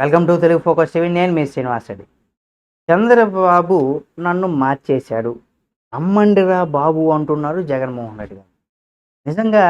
Welcome to Telugu focus TV. నేను మీ శ్రీనివాస్ రెడ్డి. చంద్రబాబు నన్ను మార్చేశాడు. అమ్మండిరా బాబు అంటున్నారు జగన్మోహన్ రెడ్డి గారు. నిజంగా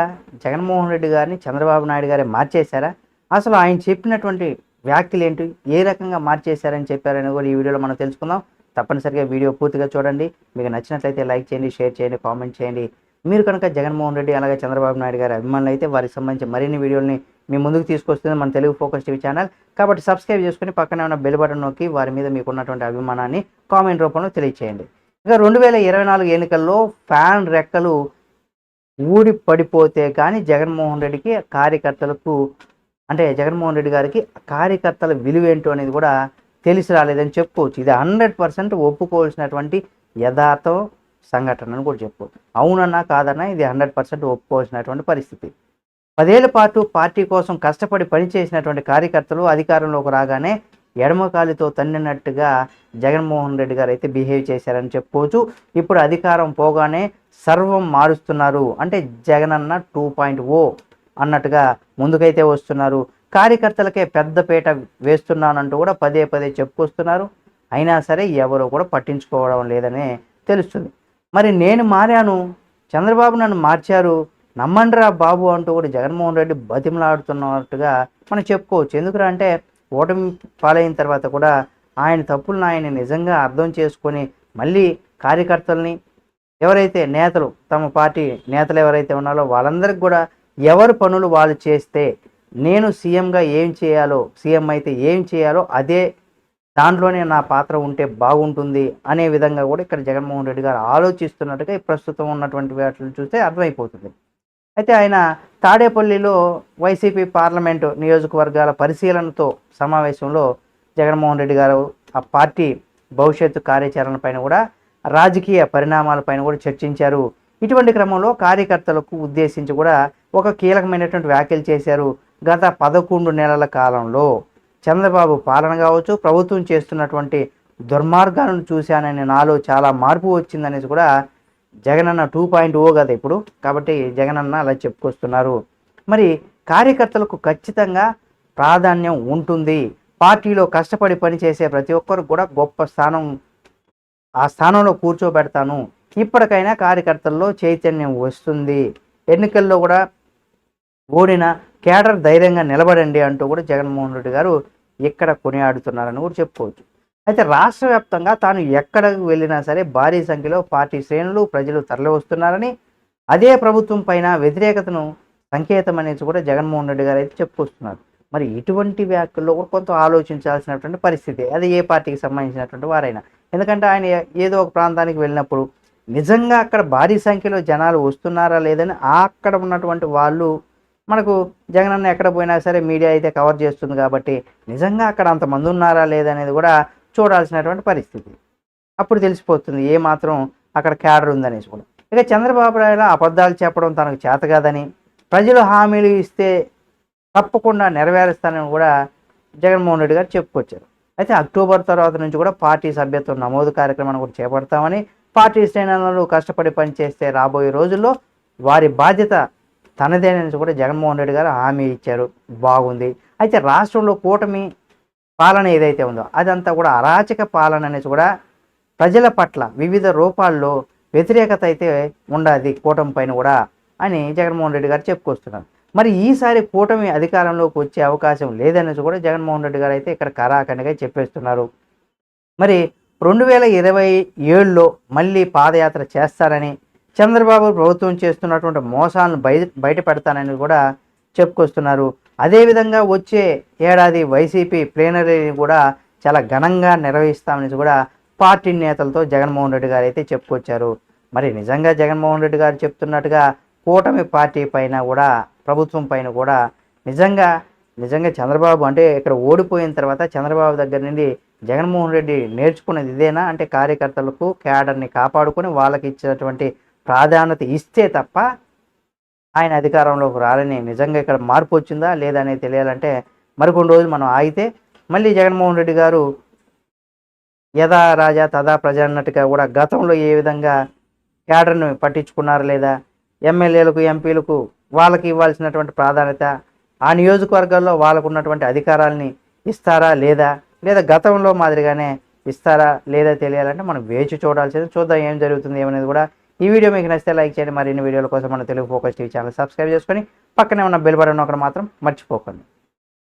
జగన్మోహన్ రెడ్డి గారిని చంద్రబాబు నాయుడు గారే మార్చేశారా? అసలు ఆయన చెప్పినటువంటి వ్యాఖ్యలు ఏంటి? ఏ రకంగా మార్చేశారని చెప్పారని కూడా ఈ వీడియోలో మనం తెలుసుకుందాం. తప్పనిసరిగా వీడియో పూర్తిగా చూడండి. మీకు నచ్చినట్లయితే లైక్ చేయండి షేర్ చేయండి కామెంట్ చేయండి. మీరు కనుక జగన్మోహన్ రెడ్డి అలాగే చంద్రబాబు నాయుడు గారి అభిమానులు అయితే వారికి సంబంధించి మరిన్ని వీడియోల్ని మీ ముందుకు తీసుకొస్తుంది మన తెలుగు ఫోకస్ టీవీ ఛానల్. కాబట్టి సబ్స్క్రైబ్ చేసుకుని పక్కనే ఉన్న బెల్ బటన్ నొక్కి వారి మీద మీకు ఉన్నటువంటి అభిమానాన్ని కామెంట్ రూపంలో తెలియచేయండి. ఇక రెండు వేల ఇరవై నాలుగు ఎన్నికల్లో ఫ్యాన్ రెక్కలు ఊడి పడిపోతే కానీ జగన్మోహన్ రెడ్డికి కార్యకర్తలకు అంటే జగన్మోహన్ రెడ్డి గారికి కార్యకర్తల విలువ ఏంటో అనేది కూడా తెలిసి రాలేదని చెప్పుకోవచ్చు. ఇది హండ్రెడ్ పర్సెంట్ ఒప్పుకోవాల్సినటువంటి యథార్థం సంఘటన అని కూడా చెప్పు అవునన్నా కాదన్నా ఇది హండ్రెడ్ పర్సెంట్ ఒప్పుకోవాల్సినటువంటి పరిస్థితి. పదేళ్ళ పాటు పార్టీ కోసం కష్టపడి పనిచేసినటువంటి కార్యకర్తలు అధికారంలోకి రాగానే ఎడమకాలితో తన్నినట్టుగా జగన్మోహన్ రెడ్డి గారు అయితే బిహేవ్ చేశారని చెప్పుకోవచ్చు. ఇప్పుడు అధికారం పోగానే సర్వం మారుస్తున్నారు. అంటే జగనన్న టూ పాయింట్ ఓ అన్నట్టుగా ముందుకైతే వస్తున్నారు. కార్యకర్తలకే పెద్దపీట వేస్తున్నానంటూ కూడా పదే పదే చెప్పుకొస్తున్నారు. అయినా సరే ఎవరు కూడా పట్టించుకోవడం లేదనే తెలుస్తుంది. మరి నేను మారాను. చంద్రబాబు నన్ను మార్చారు. నమ్మండిరా బాబు అంటూ కూడా జగన్మోహన్ రెడ్డి బతిమలాడుతున్నట్టుగా మనం చెప్పుకోవచ్చు. ఎందుకురా అంటే ఓటమి పాలైన తర్వాత కూడా ఆయన తప్పులను ఆయన నిజంగా అర్థం చేసుకొని మళ్ళీ కార్యకర్తల్ని ఎవరైతే నేతలు తమ పార్టీ నేతలు ఎవరైతే ఉన్నారో వాళ్ళందరికీ కూడా ఎవరి పనులు వాళ్ళు చేస్తే నేను సీఎంగా ఏం చేయాలో సీఎం అయితే ఏం చేయాలో అదే దాంట్లోనే నా పాత్ర ఉంటే బాగుంటుంది అనే విధంగా కూడా ఇక్కడ జగన్మోహన్ రెడ్డి గారు ఆలోచిస్తున్నట్టుగా ప్రస్తుతం ఉన్నటువంటి వాటిని చూస్తే అర్థమైపోతుంది. అయితే ఆయన తాడేపల్లిలో వైసీపీ పార్లమెంటు నియోజకవర్గాల పరిశీలనతో సమావేశంలో జగన్మోహన్ రెడ్డి గారు ఆ పార్టీ భవిష్యత్తు కార్యాచరణ పైన కూడా రాజకీయ పరిణామాలపైన కూడా చర్చించారు. ఇటువంటి క్రమంలో కార్యకర్తలకు ఉద్దేశించి కూడా ఒక కీలకమైనటువంటి వ్యాఖ్యలు చేశారు గత పదకొండు నెలల కాలంలో. చంద్రబాబు పాలన కావచ్చు ప్రభుత్వం చేస్తున్నటువంటి దుర్మార్గాలను చూశానని నాలో చాలా మార్పు వచ్చిందనేసి కూడా జగనన్న టూ పాయింట్ ఓ కదా ఇప్పుడు? కాబట్టి జగనన్న అలా చెప్పుకొస్తున్నారు. మరి కార్యకర్తలకు ఖచ్చితంగా ప్రాధాన్యం ఉంటుంది. పార్టీలో కష్టపడి పనిచేసే ప్రతి ఒక్కరు కూడా గొప్ప స్థానం ఆ స్థానంలో కూర్చోబెడతాను. ఇప్పటికైనా కార్యకర్తల్లో చైతన్యం వస్తుంది. ఎన్నికల్లో కూడా ఓడిన కేడర్ ధైర్యంగా నిలబడండి అంటూ కూడా జగన్మోహన్ రెడ్డి గారు ఇక్కడ కొనియాడుతున్నారని కూడా చెప్పుకోవచ్చు. అయితే రాష్ట్ర వ్యాప్తంగా తాను ఎక్కడకు వెళ్ళినా సరే భారీ సంఖ్యలో పార్టీ శ్రేణులు ప్రజలు తరలి వస్తున్నారని అదే ప్రభుత్వం పైన వ్యతిరేకతను సంకేతం అనేది కూడా జగన్మోహన్ రెడ్డి గారు అయితే చెప్పుకొస్తున్నారు. మరి ఇటువంటి వ్యాఖ్యల్లో కూడా కొంత ఆలోచించాల్సినటువంటి పరిస్థితి అది ఏ పార్టీకి సంబంధించినటువంటి వారైనా. ఎందుకంటే ఆయన ఏదో ఒక ప్రాంతానికి వెళ్ళినప్పుడు నిజంగా అక్కడ భారీ సంఖ్యలో జనాలు వస్తున్నారా లేదని అక్కడ ఉన్నటువంటి వాళ్ళు మనకు జగనన్న ఎక్కడ పోయినా సరే మీడియా అయితే కవర్ చేస్తుంది కాబట్టి నిజంగా అక్కడ అంతమంది ఉన్నారా లేదనేది కూడా చూడాల్సినటువంటి పరిస్థితి. అప్పుడు తెలిసిపోతుంది ఏ మాత్రం అక్కడ క్యాడర్ ఉందనేసి కూడా. ఇక చంద్రబాబు నాయుడు అబద్ధాలు చెప్పడం తనకు చేత కాదని ప్రజలు హామీలు ఇస్తే తప్పకుండా నెరవేరుస్తానని కూడా జగన్మోహన్ రెడ్డి గారు చెప్పుకొచ్చారు. అయితే అక్టోబర్ తర్వాత నుంచి కూడా పార్టీ సభ్యత్వం నమోదు కార్యక్రమాన్ని కూడా చేపడతామని పార్టీ శ్రేణులను కష్టపడి పనిచేస్తే రాబోయే రోజుల్లో వారి బాధ్యత తనదేనని కూడా జగన్మోహన్ రెడ్డి గారు హామీ ఇచ్చారు. బాగుంది. అయితే రాష్ట్రంలో కూటమి పాలన ఏదైతే ఉందో అదంతా కూడా అరాచక పాలన అనేది కూడా ప్రజల పట్ల వివిధ రూపాల్లో వ్యతిరేకత అయితే ఉండదు కూటమి పైన కూడా అని జగన్మోహన్ రెడ్డి గారు చెప్పుకొస్తున్నారు. మరి ఈసారి కూటమి అధికారంలోకి వచ్చే అవకాశం లేదనేసి కూడా జగన్మోహన్ రెడ్డి గారు అయితే ఇక్కడ కరాఖండగా చెప్పేస్తున్నారు. మరి రెండు వేల ఇరవై ఏడులో మళ్ళీ పాదయాత్ర చేస్తారని చంద్రబాబు ప్రభుత్వం చేస్తున్నటువంటి మోసాలను బయట బయట పెడతానని కూడా చెప్పుకొస్తున్నారు. అదేవిధంగా వచ్చే ఏడాది వైసీపీ ప్లేనరీని కూడా చాలా ఘనంగా నిర్వహిస్తామని కూడా పార్టీ నేతలతో జగన్మోహన్ రెడ్డి గారు అయితే చెప్పుకొచ్చారు. మరి నిజంగా జగన్మోహన్ రెడ్డి గారు చెప్తున్నట్టుగా కూటమి పార్టీ పైన కూడా ప్రభుత్వం పైన కూడా నిజంగా నిజంగా చంద్రబాబు అంటే ఇక్కడ ఓడిపోయిన తర్వాత చంద్రబాబు దగ్గర నుండి జగన్మోహన్ రెడ్డి నేర్చుకున్నది ఇదేనా? అంటే కార్యకర్తలకు క్యాడర్ని కాపాడుకొని వాళ్ళకి ఇచ్చినటువంటి ప్రాధాన్యత ఇస్తే తప్ప ఆయన అధికారంలోకి రాలని నిజంగా ఇక్కడ మార్పు వచ్చిందా లేదా అనేది తెలియాలంటే మరికొన్ని రోజులు మనం ఆగితే మళ్ళీ జగన్మోహన్ రెడ్డి గారు యథా రాజా తదా ప్రజ అన్నట్టుగా కూడా గతంలో ఏ విధంగా క్యాడర్ను పట్టించుకున్నారు లేదా? ఎమ్మెల్యేలకు ఎంపీలకు వాళ్ళకి ఇవ్వాల్సినటువంటి ప్రాధాన్యత ఆ నియోజకవర్గాల్లో వాళ్ళకు ఉన్నటువంటి అధికారాలని ఇస్తారా లేదా? లేదా గతంలో మాదిరిగానే ఇస్తారా లేదా తెలియాలంటే మనం వేచి చూడాల్సింది. చూద్దాం ఏం జరుగుతుంది ఏమనేది కూడా ఈ వీడియో మీకు నచ్చితే లైక్ చేయండి. మరిన్ని వీడియోల కోసం మన Telugu focus TV channel subscribe చేసుకొని పక్కనే ఉన్న బెల్ బటన్ ఒకటి మాత్రం మర్చిపోకండి.